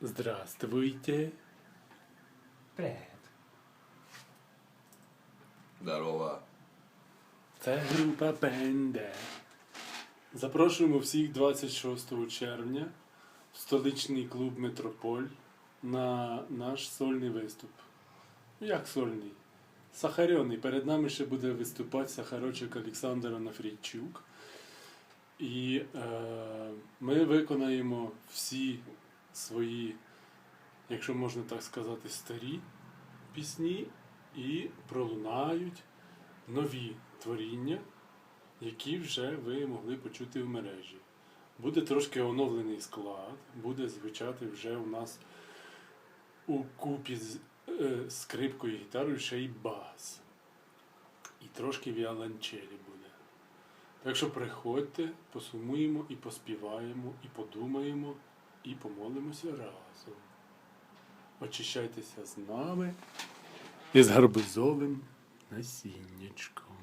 Здравствуйте. Привет. Здорово. Це група Пенде. Запрошуємо всіх 26 червня в столичний клуб Метрополь на наш сольний виступ. Ну, Як сольний? Сахарьоний. Перед нами ще буде виступати Сахарочок Олександр Анафрійчук. І е, ми виконаємо всі свої, якщо можна так сказати, старі пісні і пролунають нові творіння, які вже ви могли почути в мережі. Буде трошки оновлений склад, буде звучати вже у нас у купі з е, скрипкою і гітарою ще й бас. І трошки віолончелі буде. Так що приходьте, посумуємо і поспіваємо, і подумаємо, і помолимося разом. Очищайтеся з нами і з гарбузовим насіннячком.